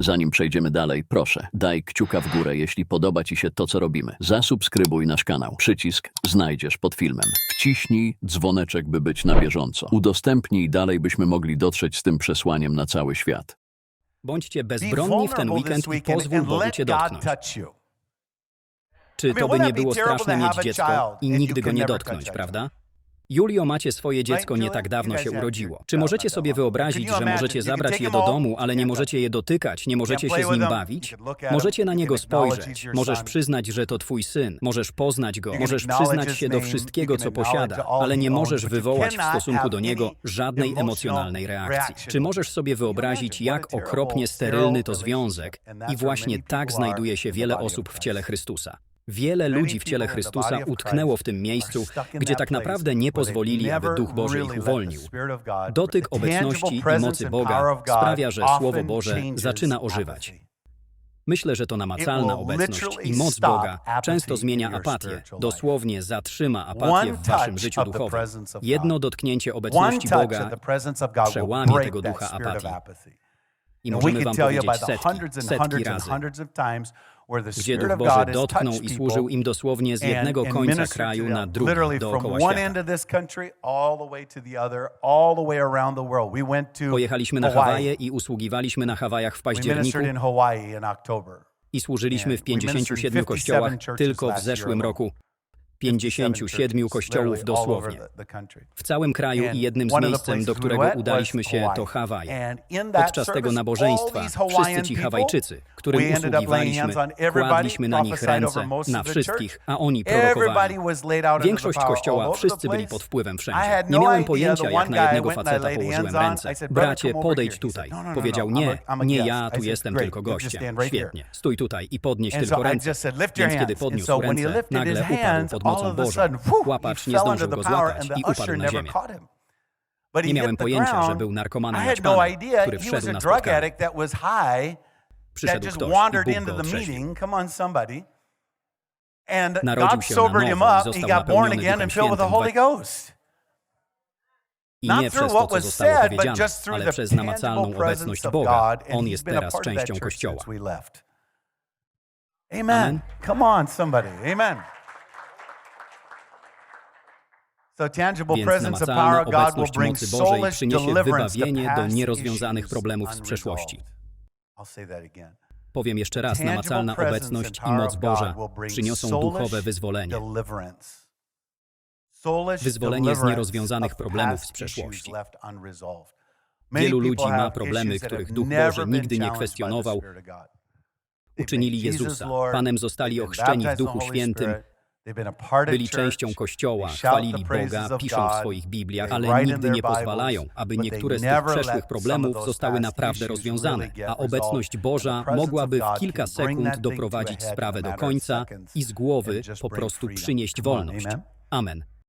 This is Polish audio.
Zanim przejdziemy dalej, proszę, daj kciuka w górę, jeśli podoba Ci się to, co robimy. Zasubskrybuj nasz kanał. Przycisk znajdziesz pod filmem. Wciśnij dzwoneczek, by być na bieżąco. Udostępnij dalej, byśmy mogli dotrzeć z tym przesłaniem na cały świat. Bądźcie Be bezbronni w ten weekend i pozwól Bogu Cię dotknąć. Czy to by nie było straszne mieć dziecko i nigdy go nie dotknąć, prawda? Julio, macie swoje dziecko nie tak dawno się urodziło. Czy możecie sobie wyobrazić, że możecie zabrać je do domu, ale nie możecie je dotykać, nie możecie się z nim bawić? Możecie na niego spojrzeć, możesz przyznać, że to twój syn, możesz poznać go, możesz przyznać się do wszystkiego, co posiada, ale nie możesz wywołać w stosunku do niego żadnej emocjonalnej reakcji. Czy możesz sobie wyobrazić, jak okropnie sterylny to związek i właśnie tak znajduje się wiele osób w ciele Chrystusa? Wiele ludzi w ciele Chrystusa utknęło w tym miejscu, gdzie tak naprawdę nie pozwolili, aby Duch Boży ich uwolnił. Dotyk obecności i mocy Boga sprawia, że Słowo Boże zaczyna ożywać. Myślę, że to namacalna obecność i moc Boga często zmienia apatię, dosłownie zatrzyma apatię w waszym życiu duchowym. Jedno dotknięcie obecności Boga przełamie tego ducha apatii. i możemy wam powiedzieć setki, setki razy, gdzie Duch Boży dotknął i służył im dosłownie z jednego końca kraju na drugi dookoła świata. Pojechaliśmy na Hawaje i usługiwaliśmy na Hawajach w październiku i służyliśmy w 57 kościołach tylko w zeszłym roku. 57 kościołów dosłownie. W całym kraju i jednym z miejscem, do którego udaliśmy się, to Hawaje. Podczas tego nabożeństwa wszyscy ci Hawajczycy, którym usługiwaliśmy, kładliśmy na nich ręce, na wszystkich, a oni prorokowali. Większość kościoła, wszyscy byli pod wpływem wszędzie. Nie miałem pojęcia, jak na jednego faceta położyłem ręce. Bracie, podejdź tutaj. Powiedział, nie, nie ja, tu jestem tylko gościem. Świetnie, stój tutaj i podnieś tylko ręce. Więc kiedy podniósł ręce, nagle upadł pod mocą Bożą. Łapacz nie zdążył go złapać i upadł na ziemię. Nie miałem pojęcia, że był narkomanem naćpanym, który wszedł na spotkanie. Przyszedł ktoś i Bóg go otrzeźwił. Narodził się na nowo został napełniony Duchem Świętym. I nie przez to, co zostało powiedziane, ale przez namacalną obecność Boga. On jest teraz częścią Kościoła. Amen. Amen. Come on, somebody. Amen. So tangible Więc namacalna obecność mocy Bożej przyniesie wybawienie do nierozwiązanych problemów z przeszłości. Powiem jeszcze raz, namacalna obecność i moc Boża przyniosą duchowe wyzwolenie. Wyzwolenie z nierozwiązanych problemów z przeszłości. Wielu ludzi ma problemy, których Duch Boży nigdy nie kwestionował. Uczynili Jezusa. Panem zostali ochrzczeni w Duchu Świętym, Byli częścią Kościoła, chwalili Boga, piszą w swoich Bibliach, ale nigdy nie pozwalają, aby niektóre z tych przeszłych problemów zostały naprawdę rozwiązane, a obecność. Boża mogłaby w kilka sekund doprowadzić sprawę a do końca i z głowy po prostu przynieść wolność. Amen.